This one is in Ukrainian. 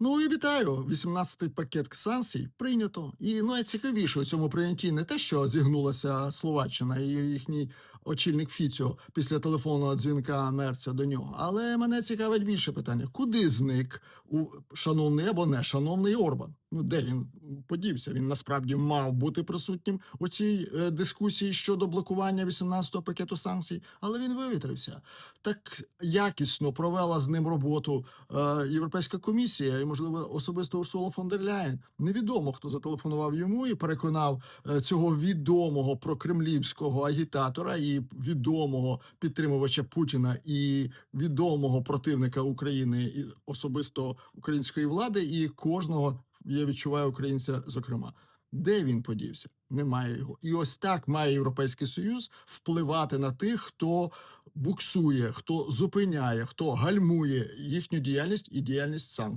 Ну і вітаю! 18-й пакет санкцій прийнято. І найцікавіше у цьому прийнятті не те, що зігнулася Словаччина і їхній очільник Фіцьо після телефонного дзвінка Мерця до нього. Але мене цікавить більше питання: куди зник у шановний або не шановний Орбан? Ну де він подівся? Він насправді мав бути присутнім у цій е, дискусії щодо блокування 18-го пакету санкцій, але він вивітрився. Так якісно провела з ним роботу е, Європейська комісія і, можливо, особисто Урсула фон дер Ляєн. Невідомо, хто зателефонував йому і переконав е, цього відомого прокремлівського агітатора відомого підтримувача Путіна і відомого противника України і особисто української влади, і кожного я відчуваю українця, зокрема. Де він подівся? Немає його. І ось так має Європейський Союз впливати на тих, хто буксує, хто зупиняє, хто гальмує їхню діяльність і діяльність сам.